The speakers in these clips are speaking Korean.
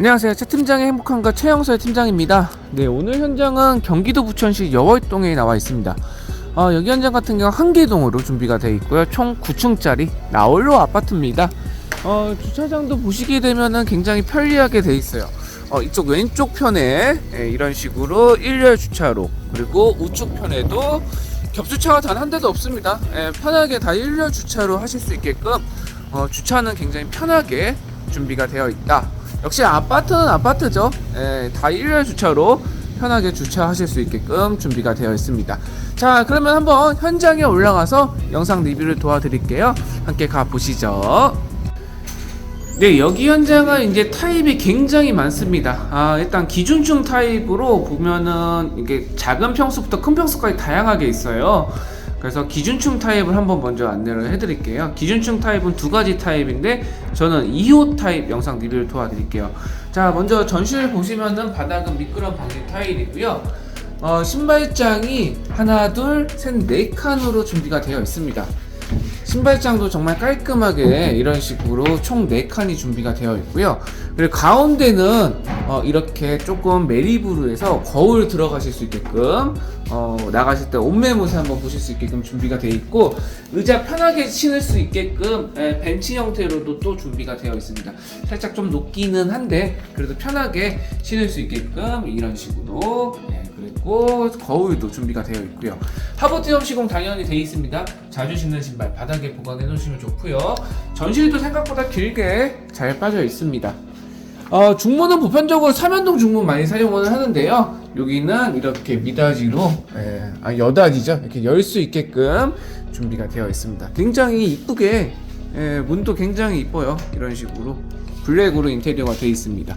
안녕하세요. 최 팀장의 행복한가 최영서의 팀장입니다. 네, 오늘 현장은 경기도 부천시 여월동에 나와 있습니다. 어, 여기 현장 같은 경우 한개동으로 준비가 되어 있고요. 총 9층짜리 나홀로 아파트입니다. 어, 주차장도 보시게 되면은 굉장히 편리하게 되어 있어요. 어, 이쪽 왼쪽 편에 예, 이런 식으로 1열 주차로 그리고 우측 편에도 겹주차가 단 한 대도 없습니다. 예, 편하게 다 1열 주차로 하실 수 있게끔 어, 주차는 굉장히 편하게 준비가 되어 있다. 역시 아파트는 아파트죠. 예, 다 1열 주차로 편하게 주차하실 수 있게끔 준비가 되어 있습니다. 자, 그러면 한번 현장에 올라가서 영상 리뷰를 도와드릴게요. 함께 가보시죠. 네, 여기 현장은 이제 타입이 굉장히 많습니다. 아, 일단 기준층 타입으로 보면은 이게 작은 평수부터 큰 평수까지 다양하게 있어요. 그래서 기준층 타입을 한번 먼저 안내를 해드릴게요. 기준층 타입은 두 가지 타입인데 저는 2호 타입 영상 리뷰를 도와드릴게요. 자, 먼저 전시를 보시면은 바닥은 미끄럼 방지 타일이고요. 어, 신발장이 하나, 둘, 셋, 네 칸으로 준비가 되어 있습니다. 신발장도 정말 깔끔하게 이런 식으로 총 4칸이 준비가 되어 있고요. 그리고 가운데는 어, 이렇게 조금 메리브로 해서 거울 들어가실 수 있게끔 어, 나가실 때 옷매무새 한번 보실 수 있게끔 준비가 되어 있고 의자 편하게 신을 수 있게끔 예, 벤치 형태로도 또 준비가 되어 있습니다. 살짝 좀 높기는 한데 그래도 편하게 신을 수 있게끔 이런 식으로 예, 그리고 거울도 준비가 되어 있고요. 하버티엄 시공 당연히 되어 있습니다. 자주 신는 신발 바닥에 보관해 놓으시면 좋고요. 전실도 생각보다 길게 잘 빠져 있습니다. 어, 중문은 보편적으로 삼연동 중문 많이 사용을 하는데요. 여기는 이렇게 미닫이로 예, 아 여닫이죠. 이렇게 열 수 있게끔 준비가 되어 있습니다. 굉장히 이쁘게 예, 문도 굉장히 이뻐요. 이런 식으로 블랙으로 인테리어가 되어 있습니다.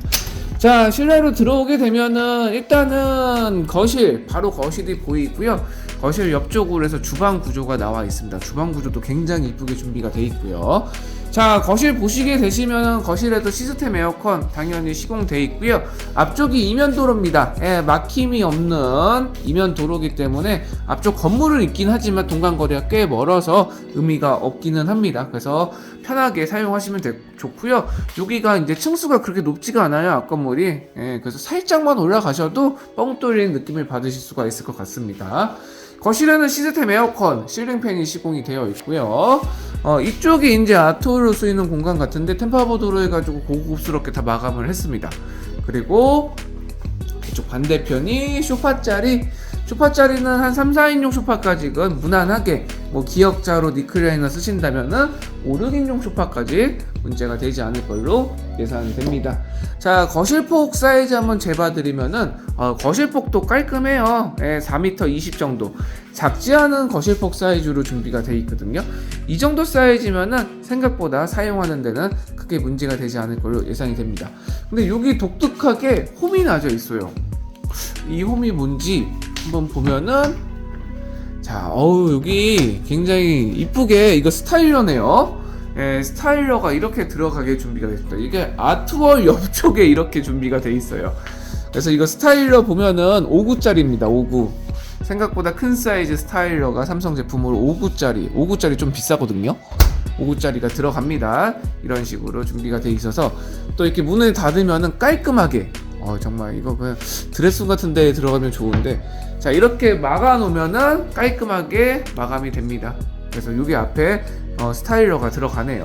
자 실내로 들어오게 되면은 일단은 거실 바로 거실이 보이고요. 거실 옆쪽으로 해서 주방 구조가 나와 있습니다. 주방 구조도 굉장히 이쁘게 준비가 되어 있고요. 자 거실 보시게 되시면 거실에도 시스템 에어컨 당연히 시공돼 있고요. 앞쪽이 이면 도로입니다. 예, 막힘이 없는 이면 도로기 때문에 앞쪽 건물은 있긴 하지만 동간거리가 꽤 멀어서 의미가 없기는 합니다. 그래서 편하게 사용하시면 되, 좋고요. 여기가 이제 층수가 그렇게 높지가 않아요 앞건물이. 예, 그래서 살짝만 올라가셔도 뻥 뚫리는 느낌을 받으실 수가 있을 것 같습니다. 거실에는 시스템 에어컨, 실링팬이 시공이 되어 있고요. 어, 이쪽이 이제 아트홀로 쓰이는 공간 같은데 템파보드로 해가지고 고급스럽게 다 마감을 했습니다. 그리고 이쪽 반대편이 쇼파짜리 쇼파짜리는 한 3, 4인용 쇼파까지는 무난하게 뭐 기역자로 니클라이너 쓰신다면은 5, 6인용 쇼파까지 문제가 되지 않을 걸로 예상됩니다. 자 거실폭 사이즈 한번 재봐드리면은 어, 거실폭도 깔끔해요. 예, 4m 20 정도. 작지 않은 거실폭 사이즈로 준비가 되어 있거든요. 이 정도 사이즈면은 생각보다 사용하는 데는 크게 문제가 되지 않을 걸로 예상이 됩니다. 근데 여기 독특하게 홈이 나져 있어요. 이 홈이 뭔지 한번 보면은 자, 어우 여기 굉장히 이쁘게 이거 스타일러네요. 예, 스타일러가 이렇게 들어가게 준비가 됐습니다. 이게 아트월 옆쪽에 이렇게 준비가 돼 있어요. 그래서 이거 스타일러 보면은 5구짜리입니다. 5구. 생각보다 큰 사이즈 스타일러가 삼성 제품으로 5구짜리. 5구짜리 좀 비싸거든요. 5구짜리가 들어갑니다. 이런 식으로 준비가 돼 있어서 또 이렇게 문을 닫으면은 깔끔하게 어 정말 이거 그냥 드레스 같은 데에 들어가면 좋은데 자 이렇게 막아 놓으면은 깔끔하게 마감이 됩니다. 그래서 여기 앞에 어, 스타일러가 들어가네요.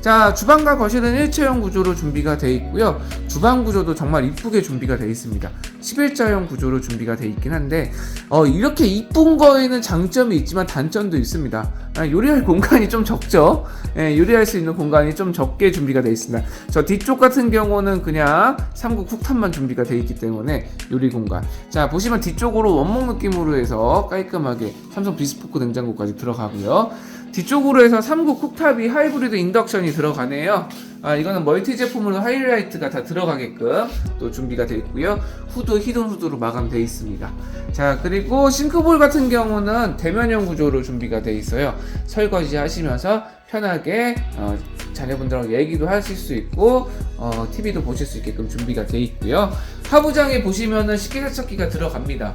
자 주방과 거실은 일체형 구조로 준비가 되어 있고요. 주방 구조도 정말 이쁘게 준비가 되어 있습니다. 11자형 구조로 준비가 되어 있긴 한데 어, 이렇게 이쁜 거에는 장점이 있지만 단점도 있습니다. 아, 요리할 공간이 좀 적죠. 예, 요리할 수 있는 공간이 좀 적게 준비가 되어 있습니다. 저 뒤쪽 같은 경우는 그냥 3구 쿡탑만 준비가 되어 있기 때문에 요리 공간. 자 보시면 뒤쪽으로 원목 느낌으로 해서 깔끔하게 삼성 비스포크 냉장고까지 들어가고요. 뒤쪽으로 해서 3구 쿡탑이 하이브리드 인덕션이 들어가네요. 아, 이거는 멀티 제품으로 하이라이트가 다 들어가게끔 또 준비가 되어 있고요. 후드 히든 후드로 마감되어 있습니다. 자, 그리고 싱크볼 같은 경우는 대면형 구조로 준비가 되어 있어요. 설거지 하시면서 편하게 어, 자녀분들하고 얘기도 하실 수 있고 어, TV도 보실 수 있게끔 준비가 되어 있고요. 하부장에 보시면은 식기세척기가 들어갑니다.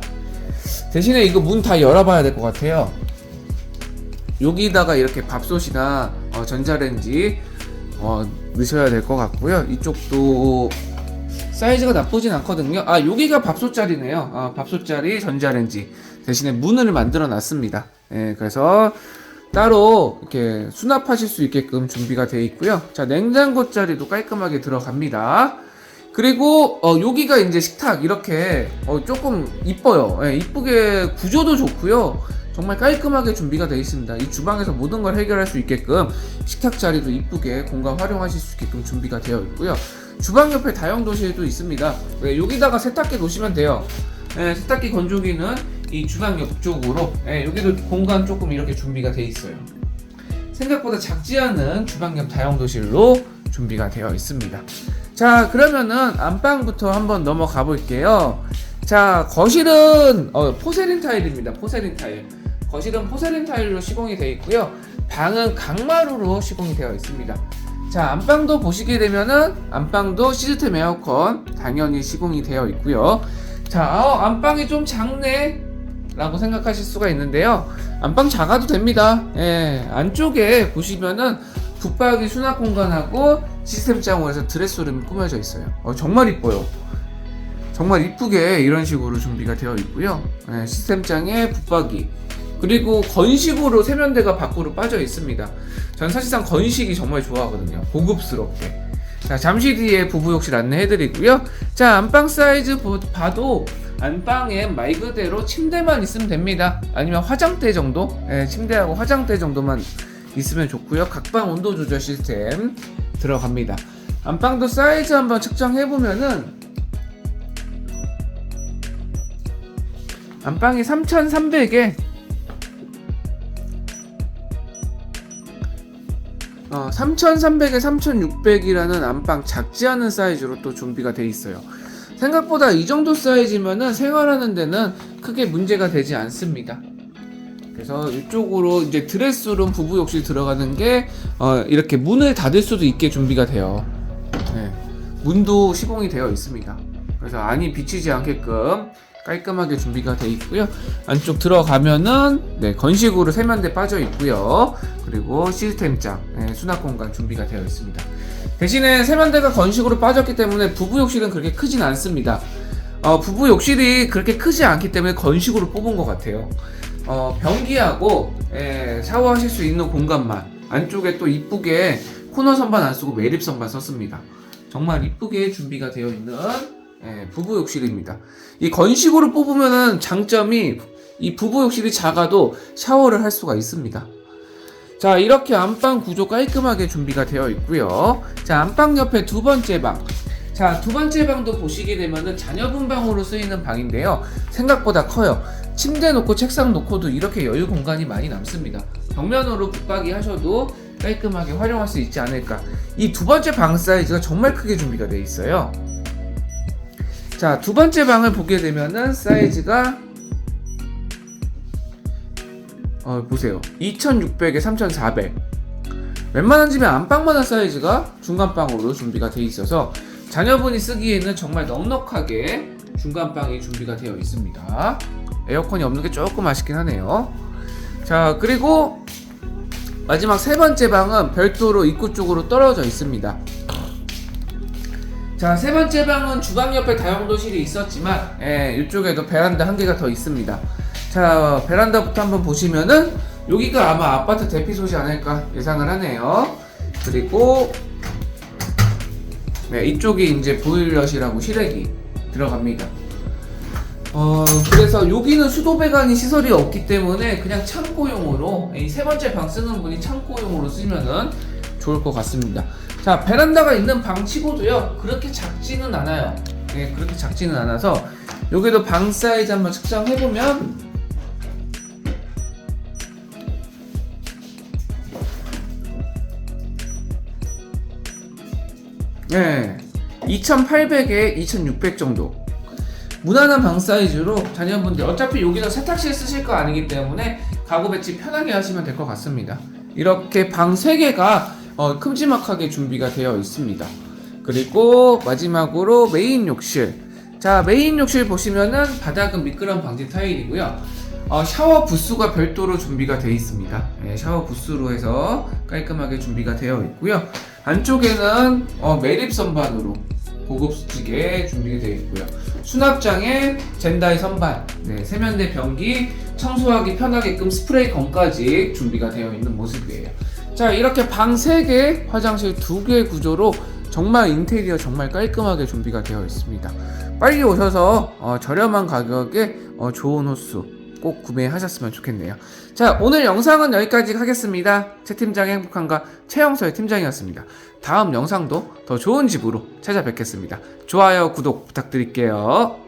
대신에 이거 문 다 열어봐야 될 것 같아요. 여기다가 이렇게 밥솥이나 어, 전자레인지 어, 넣으셔야 될 것 같고요. 이쪽도 사이즈가 나쁘진 않거든요. 아, 여기가 밥솥 자리네요. 아, 밥솥 자리 전자레인지 대신에 문을 만들어 놨습니다. 예, 그래서 따로 이렇게 수납하실 수 있게끔 준비가 되어 있고요. 자, 냉장고 자리도 깔끔하게 들어갑니다. 그리고 어, 여기가 이제 식탁 이렇게 어, 조금 이뻐요. 예, 이쁘게 구조도 좋고요. 정말 깔끔하게 준비가 되어 있습니다. 이 주방에서 모든 걸 해결할 수 있게끔 식탁 자리도 이쁘게 공간 활용하실 수 있게끔 준비가 되어 있고요. 주방 옆에 다용도실도 있습니다. 네, 여기다가 세탁기 놓으시면 돼요. 예, 세탁기 건조기는 이 주방 옆쪽으로 예, 여기도 공간 조금 이렇게 준비가 되어 있어요. 생각보다 작지 않은 주방 옆 다용도실로 준비가 되어 있습니다. 자, 그러면은 안방부터 한번 넘어가 볼게요. 자, 거실은 어, 포세린 타일입니다. 포세린 타일. 거실은 포세린 타일로 시공이 되어 있고요. 방은 강마루로 시공이 되어 있습니다. 자, 안방도 보시게 되면은 안방도 시스템 에어컨 당연히 시공이 되어 있고요. 자, 어, 안방이 좀 작네. 라고 생각하실 수가 있는데요. 안방 작아도 됩니다. 예, 안쪽에 보시면은 붙박이 수납 공간하고 시스템장으로 해서 드레스룸이 꾸며져 있어요. 어, 정말 이뻐요. 정말 이쁘게 이런 식으로 준비가 되어 있고요. 예, 시스템 장에 붙박이 그리고 건식으로 세면대가 밖으로 빠져 있습니다. 전 사실상 건식이 정말 좋아하거든요. 고급스럽게. 자, 잠시 뒤에 부부 욕실 안내해드리고요. 자, 안방 사이즈 보- 봐도 안방에 말 그대로 침대만 있으면 됩니다. 아니면 화장대 정도? 예, 침대하고 화장대 정도만 있으면 좋고요. 각방 온도 조절 시스템 들어갑니다. 안방도 사이즈 한번 측정해 보면은 안방이 3,300에 어, 3,300에 3,600이라는 안방 작지 않은 사이즈로 또 준비가 돼 있어요. 생각보다 이 정도 사이즈면은 생활하는 데는 크게 문제가 되지 않습니다. 그래서 이쪽으로 이제 드레스룸 부부 욕실 들어가는 게 어, 이렇게 문을 닫을 수도 있게 준비가 돼요. 네. 문도 시공이 되어 있습니다. 그래서 안이 비치지 않게끔 깔끔하게 준비가 되어 있고요. 안쪽 들어가면은 네, 건식으로 세면대 빠져 있고요. 그리고 시스템장 네, 수납 공간 준비가 되어 있습니다. 대신에 세면대가 건식으로 빠졌기 때문에 부부 욕실은 그렇게 크진 않습니다. 어, 부부 욕실이 그렇게 크지 않기 때문에 건식으로 뽑은 것 같아요. 어, 변기하고 예, 샤워하실 수 있는 공간만 안쪽에 또 이쁘게 코너 선반 안 쓰고 매립 선반 썼습니다. 정말 이쁘게 준비가 되어 있는 예, 부부 욕실입니다. 이 건식으로 뽑으면은 장점이 이 부부 욕실이 작아도 샤워를 할 수가 있습니다. 자 이렇게 안방 구조 깔끔하게 준비가 되어 있고요. 자 안방 옆에 두 번째 방. 자 두 번째 방도 보시게 되면은 자녀분 방으로 쓰이는 방인데요. 생각보다 커요. 침대 놓고 책상 놓고도 이렇게 여유 공간이 많이 남습니다. 벽면으로 붙박이 하셔도 깔끔하게 활용할 수 있지 않을까. 이 두 번째 방 사이즈가 정말 크게 준비가 되어 있어요. 자, 두 번째 방을 보게 되면은 사이즈가 어, 보세요. 2600에 3400. 웬만한 집에 안방만한 사이즈가 중간방으로 준비가 되어 있어서 자녀분이 쓰기에는 정말 넉넉하게 중간방이 준비가 되어 있습니다. 에어컨이 없는 게 조금 아쉽긴 하네요. 자, 그리고 마지막 세 번째 방은 별도로 입구 쪽으로 떨어져 있습니다. 자, 세 번째 방은 주방 옆에 다용도실이 있었지만, 예, 이쪽에도 베란다 한 개가 더 있습니다. 자, 베란다부터 한번 보시면은, 여기가 아마 아파트 대피소지 않을까 예상을 하네요. 그리고, 네, 이쪽이 이제 보일러실하고 실외기 들어갑니다. 어, 그래서 여기는 수도 배관이 시설이 없기 때문에 그냥 창고용으로, 이 세 번째 방 쓰는 분이 창고용으로 쓰면은 좋을 것 같습니다. 자, 베란다가 있는 방 치고도요, 그렇게 작지는 않아요. 네, 그렇게 작지는 않아서, 여기도 방 사이즈 한번 측정해보면, 네, 2800에 2600 정도. 무난한 방 사이즈로 자녀분들 어차피 여기서 세탁실 쓰실 거 아니기 때문에 가구 배치 편하게 하시면 될 것 같습니다. 이렇게 방 3개가 어, 큼지막하게 준비가 되어 있습니다. 그리고 마지막으로 메인 욕실. 자, 메인 욕실 보시면은 바닥은 미끄럼 방지 타일이고요. 어, 샤워 부스가 별도로 준비가 되어 있습니다. 예, 샤워 부스로 해서 깔끔하게 준비가 되어 있고요. 안쪽에는 어, 매립 선반으로 고급지게 준비되어 있고요. 수납장에 젠다이 선반, 네, 세면대 변기, 청소하기 편하게끔 스프레이 건까지 준비가 되어 있는 모습이에요. 자, 이렇게 방 3개, 화장실 2개 구조로 정말 인테리어 정말 깔끔하게 준비가 되어 있습니다. 빨리 오셔서 어, 저렴한 가격에 어, 좋은 호수 꼭 구매하셨으면 좋겠네요. 자, 오늘 영상은 여기까지 하겠습니다. 최 팀장의 행복한가 최영서의 팀장이었습니다. 다음 영상도 더 좋은 집으로 찾아뵙겠습니다. 좋아요, 구독 부탁드릴게요.